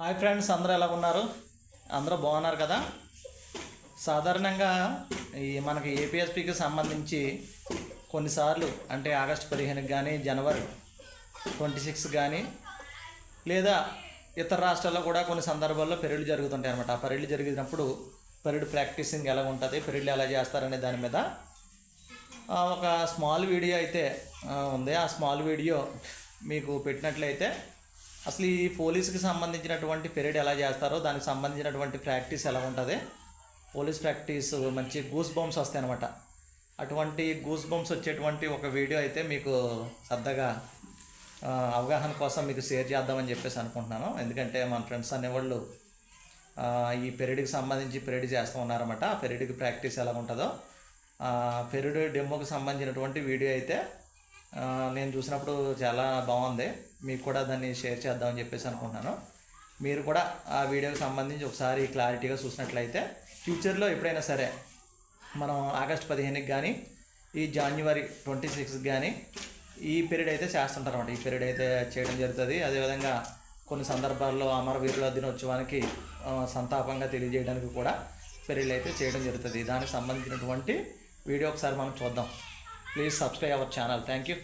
Hi friends అందరూ ఎలా ఉన్నారు? అందరూ బాగున్నారు కదా? సాధారణంగా ఈ మనకి ఏపీఎస్పికి సంబంధించి కొన్నిసార్లు అంటే ఆగస్టు పదిహేనుకి కానీ జనవరి ట్వంటీ సిక్స్ కానీ లేదా ఇతర రాష్ట్రాల్లో కూడా కొన్ని సందర్భాల్లో పెరుగులు జరుగుతుంటాయి అనమాట ఆ పెరుగులు జరిగినప్పుడు పెరుడు ప్రాక్టీసింగ్ ఎలా ఉంటుంది పెరుగులు ఎలా చేస్తారనే దాని మీద ఒక స్మాల్ వీడియో అయితే ఉంది. ఆ స్మాల్ వీడియో మీకు పెట్టినట్లయితే అసలు ఈ పోలీస్కి సంబంధించినటువంటి పీరియడ్ ఎలా చేస్తారో దానికి సంబంధించినటువంటి ప్రాక్టీస్ ఎలా ఉంటుంది? పోలీస్ ప్రాక్టీస్ మంచి గూస్ బంప్స్ వస్తాయి అనమాట అటువంటి గూస్ బంప్స్ వచ్చేటువంటి ఒక వీడియో అయితే మీకు సరదాగా అవగాహన కోసం మీకు షేర్ చేద్దామని చెప్పేసి అనుకుంటున్నాను. ఎందుకంటే మన ఫ్రెండ్స్ అనేవాళ్ళు ఈ పెరిడ్కి సంబంధించి పెరిడ్ చేస్తూ ఉన్నారన్నమాట. ఆ పెరిడ్కి ప్రాక్టీస్ ఎలా ఉంటుందో. పెరిడ్ డెమోకి సంబంధించినటువంటి వీడియో అయితే నేను చూసినప్పుడు చాలా బాగుంది. మీకు కూడా దాన్ని షేర్ చేద్దామని చెప్పేసి అనుకుంటున్నాను. మీరు కూడా ఆ వీడియోకి సంబంధించి ఒకసారి క్లారిటీగా చూసినట్లయితే ఫ్యూచర్లో ఎప్పుడైనా సరే మనం ఆగస్ట్ పదిహేనుకి కానీ ఈ జనవరి ట్వంటీ సిక్స్కి కానీ ఈ పీరియడ్ అయితే చేస్తుంటారు అనమాట ఈ పీరియడ్ అయితే చేయడం జరుగుతుంది. అదేవిధంగా కొన్ని సందర్భాల్లో అమరవీరుల దినోత్సవానికి సంతాపంగా తెలియజేయడానికి కూడా పీరియడ్ అయితే చేయడం జరుగుతుంది. దానికి సంబంధించినటువంటి వీడియో ఒకసారి మనం చూద్దాం. Please subscribe our channel thank you